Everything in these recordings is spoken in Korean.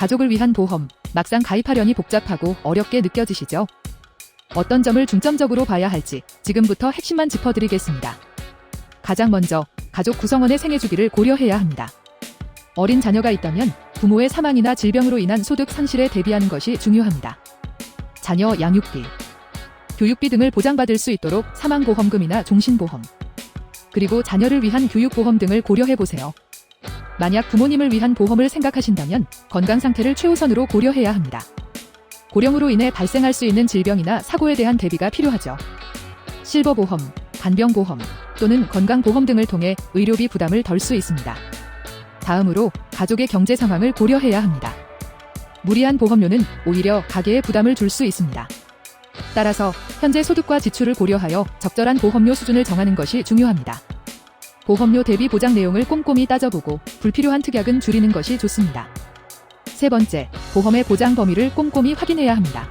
가족을 위한 보험, 막상 가입하려니 복잡하고 어렵게 느껴지시죠? 어떤 점을 중점적으로 봐야 할지 지금부터 핵심만 짚어드리겠습니다. 가장 먼저 가족 구성원의 생애 주기를 고려해야 합니다. 어린 자녀가 있다면 부모의 사망이나 질병으로 인한 소득 상실에 대비하는 것이 중요합니다. 자녀 양육비, 교육비 등을 보장받을 수 있도록 사망보험금이나 종신보험, 그리고 자녀를 위한 교육보험 등을 고려해 보세요. 만약 부모님을 위한 보험을 생각하신다면 건강 상태를 최우선으로 고려해야 합니다. 고령으로 인해 발생할 수 있는 질병이나 사고에 대한 대비가 필요하죠. 실버보험, 간병보험 또는 건강보험 등을 통해 의료비 부담을 덜 수 있습니다. 다음으로 가족의 경제 상황을 고려해야 합니다. 무리한 보험료는 오히려 가계에 부담을 줄 수 있습니다. 따라서 현재 소득과 지출을 고려하여 적절한 보험료 수준을 정하는 것이 중요합니다. 보험료 대비 보장 내용을 꼼꼼히 따져보고 불필요한 특약은 줄이는 것이 좋습니다. 세 번째, 보험의 보장 범위를 꼼꼼히 확인해야 합니다.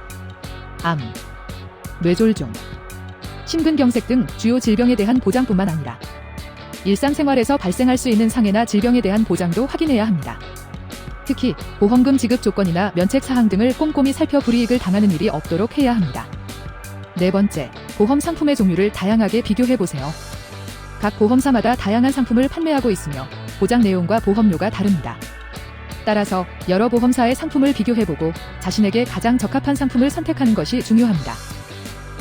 암, 뇌졸중, 심근경색 등 주요 질병에 대한 보장뿐만 아니라 일상생활에서 발생할 수 있는 상해나 질병에 대한 보장도 확인해야 합니다. 특히 보험금 지급 조건이나 면책 사항 등을 꼼꼼히 살펴 불이익을 당하는 일이 없도록 해야 합니다. 네 번째, 보험 상품의 종류를 다양하게 비교해 보세요. 각 보험사마다 다양한 상품을 판매하고 있으며 보장 내용과 보험료가 다릅니다. 따라서 여러 보험사의 상품을 비교해보고 자신에게 가장 적합한 상품을 선택하는 것이 중요합니다.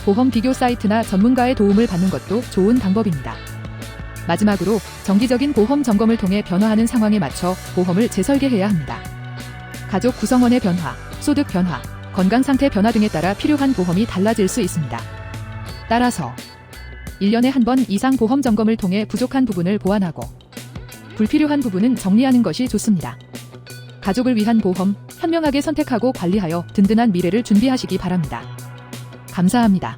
보험 비교 사이트나 전문가의 도움을 받는 것도 좋은 방법입니다. 마지막으로 정기적인 보험 점검을 통해 변화하는 상황에 맞춰 보험을 재설계해야 합니다. 가족 구성원의 변화, 소득 변화, 건강 상태 변화 등에 따라 필요한 보험이 달라질 수 있습니다. 따라서 1년에 한 번 이상 보험 점검을 통해 부족한 부분을 보완하고 불필요한 부분은 정리하는 것이 좋습니다. 가족을 위한 보험 현명하게 선택하고 관리하여 든든한 미래를 준비하시기 바랍니다. 감사합니다.